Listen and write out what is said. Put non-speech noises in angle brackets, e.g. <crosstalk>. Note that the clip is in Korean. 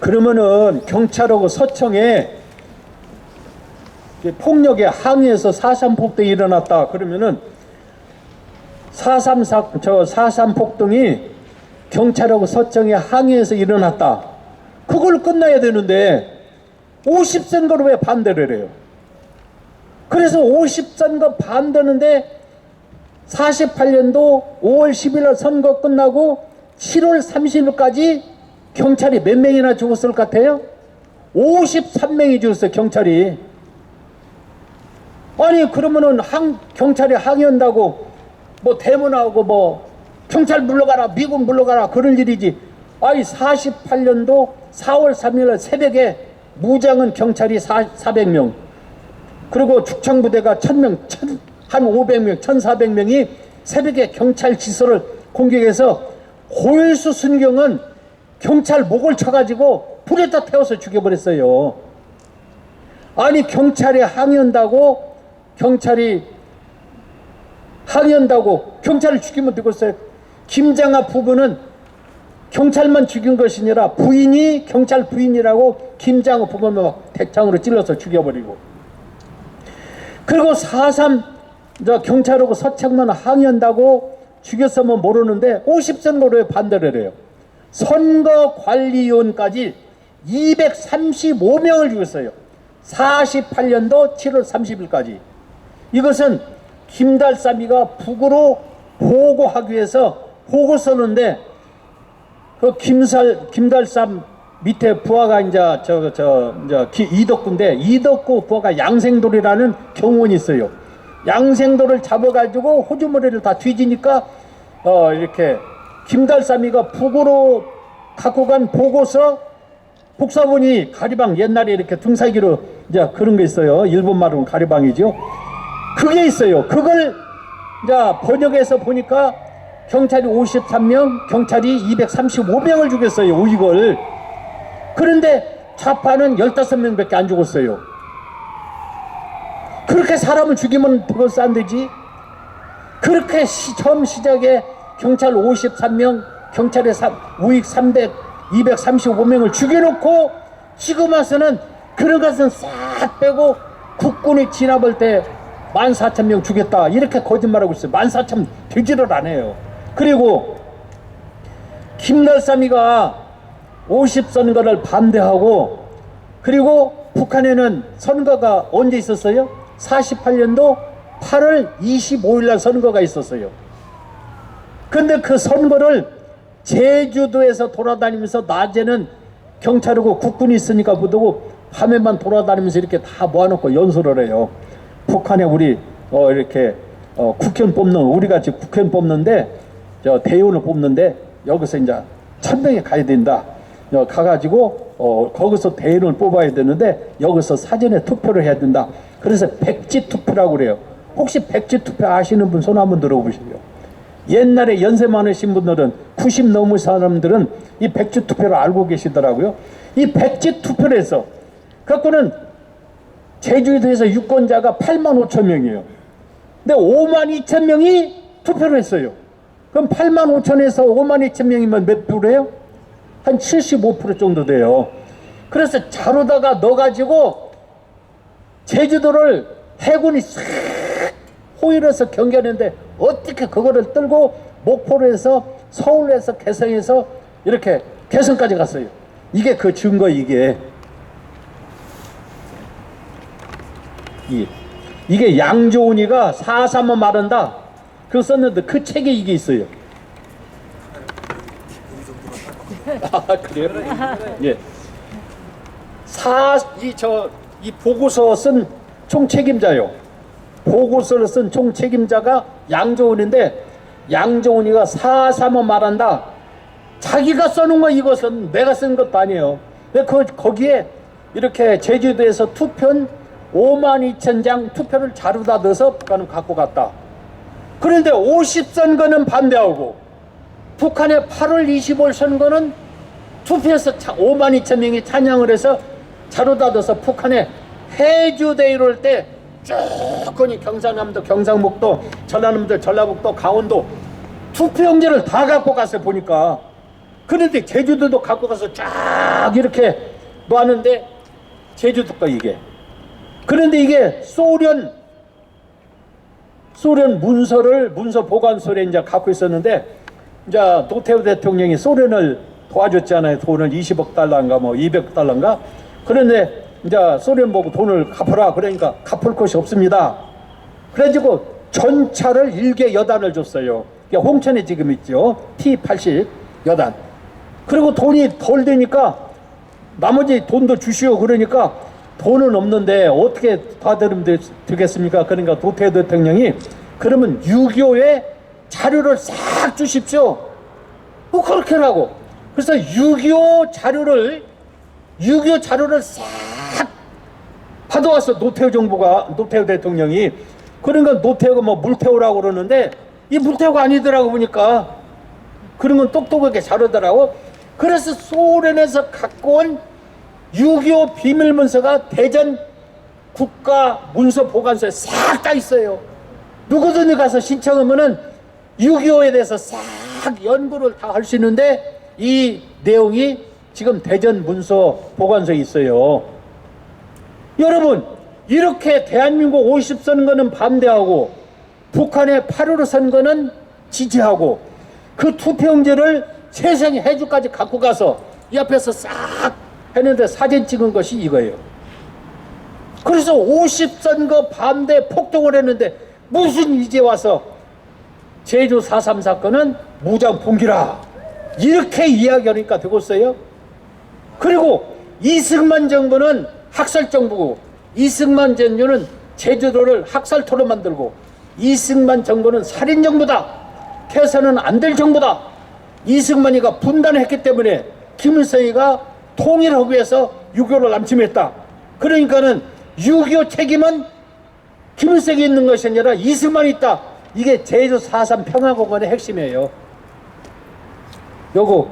그러면은 경찰하고 서청에 폭력에 항의해서 사삼 폭동이 일어났다. 그러면은 사삼 사저 사삼 폭동이 경찰하고 서청에 항의해서 일어났다. 그걸 끝나야 되는데 50선거로 왜 반대를 해요? 그래서 50선거 반대는데 48년도 5월 10일 날 선거 끝나고 7월 30일까지 경찰이 몇 명이나 죽었을 것 같아요? 53명이 죽었어요, 경찰이. 아니, 그러면은 항, 경찰이 항의한다고 뭐 대문하고 뭐 경찰 물러가라, 미군 물러가라, 그럴 일이지. 아니, 48년도 4월 3일 날 새벽에 무장은 경찰이 4, 400명, 그리고 죽창부대가 1000명, 1000, 한 500명, 1400명이 새벽에 경찰 지소를 공격해서 고일수 순경은 경찰 목을 쳐가지고 불에다 태워서 죽여버렸어요. 아니 경찰이 항의한다고 경찰이 항의한다고 경찰을 죽이면 되겠어요. 김장하 부부는 경찰만 죽인 것이 아니라 부인이 경찰 부인이라고 김장하 부부는 막 대창으로 찔러서 죽여버리고 그리고 4.3저 경찰하고 서창만 항의한다고 죽였으면 모르는데 50선거로에 반대를 해요. 선거관리위원까지 235명을 죽였어요. 48년도 7월 30일까지. 이것은 김달삼이가 북으로 보고하기 위해서 보고 썼는데 그 김살 김달삼 밑에 부하가 이제 저저 이제 기- 이덕구인데 이덕구 부하가 양생돌이라는 경원이 있어요. 양생돌을 잡아가지고 호주머리를 다 뒤지니까 어 이렇게 김달삼이가 북으로 갖고 간 보고서 복사본이 가리방 옛날에 이렇게 등살기로 이제 그런 게 있어요. 일본 말로는 가리방이죠. 그게 있어요. 그걸 이제 번역해서 보니까 경찰이 53명, 경찰이 235명을 죽였어요. 이걸. 그런데 좌파는 15명밖에 안 죽었어요. 그렇게 사람을 죽이면 벌써 안 되지. 그렇게 시, 처음 시작에 경찰 53명, 경찰의 삼- 우익 300, 235명을 죽여놓고 지금 와서는 그런 것은 싹 빼고 국군이 진압할 때 14,000명 죽였다. 이렇게 거짓말하고 있어요. 14,000 되지를 않아요. 그리고 김날삼이가 50선거를 반대하고 그리고 북한에는 선거가 언제 있었어요? 48년도 8월 25일 날 선거가 있었어요. 근데 그 선거를 제주도에서 돌아다니면서 낮에는 경찰하고 국군이 있으니까 못하고 밤에만 돌아다니면서 이렇게 다 모아놓고 연설을 해요. 북한에 우리 어 이렇게 어 국회의원 뽑는 우리 같이 국회의원 뽑는데 저 대의원을 뽑는데 여기서 이제 천명에 가야 된다. 어, 가가지고 어 거기서 대의원을 뽑아야 되는데 여기서 사전에 투표를 해야 된다. 그래서 백지 투표라고 그래요. 혹시 백지 투표 아시는 분 손 한번 들어보시죠. 옛날에 연세 많으신 분들은 90 넘은 사람들은 이 백지 투표를 알고 계시더라고요. 이 백지 투표를 해서 갖고는 제주도에서 유권자가 8만 5천 명이에요. 근데 5만 2천 명이 투표를 했어요. 그럼 8만 5천에서 5만 2천 명이면 몇 프로예요? 한 75% 정도 돼요. 그래서 자루다가 넣어가지고 제주도를 해군이 싹 호일해서 경계하는데 어떻게 그거를 들고 목포로 해서 서울에서 개성에서 이렇게 개성까지 갔어요. 이게 그 증거 이게 이 이게 양조은이가 사삼을 말한다. 그거 썼는데 그 책에 이게 있어요. <laughs> 아 그래요? 예. 사 이 저 이 보고서 쓴 총책임자요. 보고서를 쓴 총책임자가 양조은인데 양조은이가 사삼을 말한다. 자기가 써놓은 거 이것은 내가 쓴 것도 아니에요. 그 거기에 이렇게 제주도에서 투표는 5만 2천 장 투표를 자루다 넣어서 북한은 갖고 갔다. 그런데 50선거는 반대하고 북한의 8월 25일 선거는 투표해서 5만 2천 명이 찬양을 해서 자루다 넣어서 북한에 해주대 이럴 때 쭉거니 경상남도, 경상북도, 전라남도, 전라북도, 강원도 투표용지를 다 갖고 갔어요 보니까 그런데 제주도도 갖고 가서 쫙 이렇게 놨는데 제주도 거 이게. 그런데 이게 소련 소련 문서를 문서 보관소에 이제 갖고 있었는데 이제 노태우 대통령이 소련을 도와줬잖아요. 돈을 20억 달러인가 뭐 200억 달러인가. 그런데 이제 소련 보고 돈을 갚아라 그러니까 갚을 것이 없습니다. 그래가지고 전차를 일개 여단을 줬어요. 홍천에 지금 있죠. T80 여단. 그리고 돈이 덜 되니까 나머지 돈도 주시오 그러니까 돈은 없는데 어떻게 받으면 되- 되겠습니까? 그러니까 노태우 대통령이 그러면 6.25의 자료를 싹 주십시오. 뭐 그렇게라고. 그래서 6.25 자료를 6.25 자료를 싹 받아왔어. 노태우 정부가 노태우 대통령이. 그러니까 노태우가 뭐 물태우라고 그러는데 이 물태우가 아니더라고 보니까 그런 건 똑똑하게 자르더라고. 그래서 소련에서 갖고 온 6.25 비밀문서가 대전 국가 문서 보관소에 싹 다 있어요. 누구든지 가서 신청하면은 6.25에 대해서 싹 연구를 다 할 수 있는데 이 내용이 지금 대전 문서 보관소에 있어요 여러분 이렇게 대한민국 50 선거는 반대하고 북한의 8.15 선거는 지지하고 그 투표용지를 세상에 해주까지 갖고 가서 이 앞에서 싹 했는데 사진 찍은 것이 이거예요. 그래서 50 선거 반대 폭동을 했는데 무슨 이제 와서 제주 4.3 사건은 무장 봉기라 이렇게 이야기하니까 되겠어요? 그리고 이승만 정부는 학살 정부고 이승만 정부는 제주도를 학살토로 만들고 이승만 정부는 살인 정부다. 해서는 안 될 정부다. 이승만이가 분단했기 때문에 김일성이가 통일하기 위해서 6.25를 남침했다. 그러니까는 6.25 책임은 김일성이 있는 것이 아니라 이승만이 있다. 이게 제주 4.3 평화공원의 핵심이에요. 요거